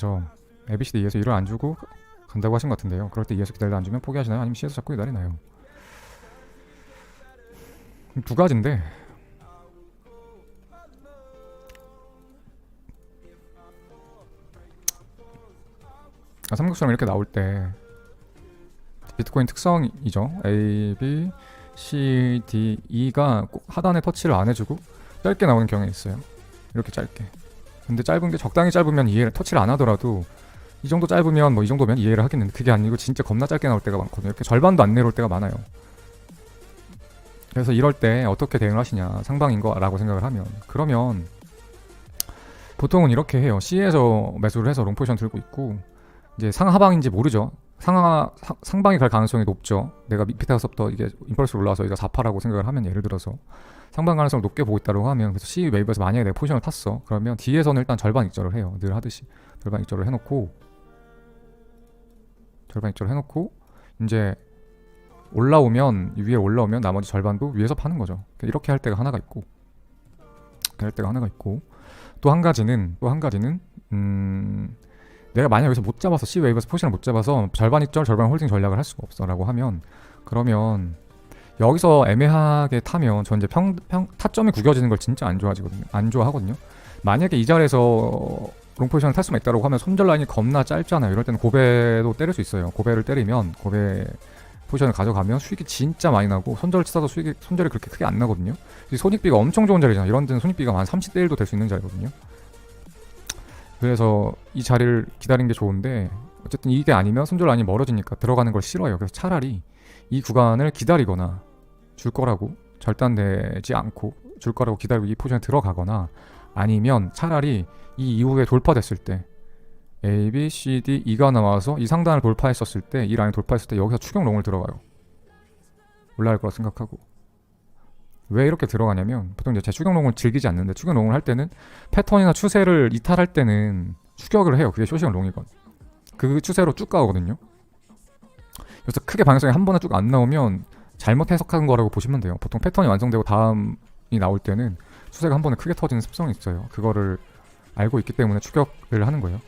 님께서 ABCD E에서 1을 안 주고 간다고 하신 것 같은데요. 그럴 때 E에서 기다리다 안 주면 포기하시나요? 아니면 C에서 자꾸 기다리나요? 두 가지인데 아, 삼각수랑 이렇게 나올 때 비트코인 특성이죠. A, B, C, D, E가 꼭 하단에 터치를 안 해주고 짧게 나오는 경향이 있어요. 이렇게 짧게. 근데 짧은 게 적당히 짧으면 이해를 터치를 안 하더라도 이 정도 짧으면 뭐 이 정도면 이해를 하겠는데 그게 아니고 진짜 겁나 짧게 나올 때가 많거든요. 이렇게 절반도 안 내려올 때가 많아요. 그래서 이럴 때 어떻게 대응을 하시냐 상방인 거라고 생각을 하면 그러면 보통은 이렇게 해요. C에서 매수를 해서 롱포지션 들고 있고 이제 상하방인지 모르죠. 상하 상- 상방이 갈 가능성이 높죠. 내가 밑에 가서부터 이게 임펄스 올라와서 이거 4파라고 생각을 하면 예를 들어서 상방 가능성을 높게 보고 있다고 하면 그래서 C 웨이브에서 만약에 내가 포지션을 탔어 그러면 D에서는 일단 절반 익절을 해요. 늘 하듯이 절반 익절을 해놓고 절반 익절을 해놓고 이제 올라오면 위에 올라오면 나머지 절반도 위에서 파는 거죠. 이렇게 할 때가 하나가 있고 할 때가 하나가 있고 또 한 가지는 또 한 가지는 음 내가 만약 여기서 못 잡아서 C 웨이브에서 포지션을 못 잡아서 절반 익절 절반 홀딩 전략을 할 수가 없어라고 하면 그러면 여기서 애매하게 타면 전 이제 평, 평 타점이 구겨지는 걸 진짜 안 좋아하거든요. 안 좋아하거든요. 만약에 이 자리에서 롱 포지션을 탈 수만 있다고 하면 손절 라인이 겁나 짧잖아요. 이럴 때는 고배도 때릴 수 있어요. 고배를 때리면 고배 포지션을 가져가면 수익이 진짜 많이 나고 손절을 치다도 수익이 손절이 그렇게 크게 안 나거든요. 이 손익비가 엄청 좋은 자리잖아요. 이런 데는 손익비가 한 30대 1도 될 수 있는 자리거든요. 그래서 이 자리를 기다리는 게 좋은데 어쨌든 이게 아니면 손절 라인이 멀어지니까 들어가는 걸 싫어요. 그래서 차라리 이 구간을 기다리거나 줄 거라고 절단되지 않고 줄 거라고 기다리고 이 포지션에 들어가거나 아니면 차라리 이 이후에 돌파됐을 때 A, B, C, D, E가 나와서 이 상단을 돌파했었을 때 이 라인 돌파했을 때 여기서 추격 롱을 들어가요. 올라갈 거라 생각하고 왜 이렇게 들어가냐면 보통 이제 제 추격 롱을 즐기지 않는데 추격 롱을 할 때는 패턴이나 추세를 이탈할 때는 추격을 해요. 그게 쇼시형 롱이건 그 추세로 쭉 가거든요. 그래서 크게 방향성이 한 번에 쭉 안 나오면 잘못 해석한 거라고 보시면 돼요. 보통 패턴이 완성되고 다음이 나올 때는 추세가 한 번에 크게 터지는 습성이 있어요. 그거를 알고 있기 때문에 추격을 하는 거예요.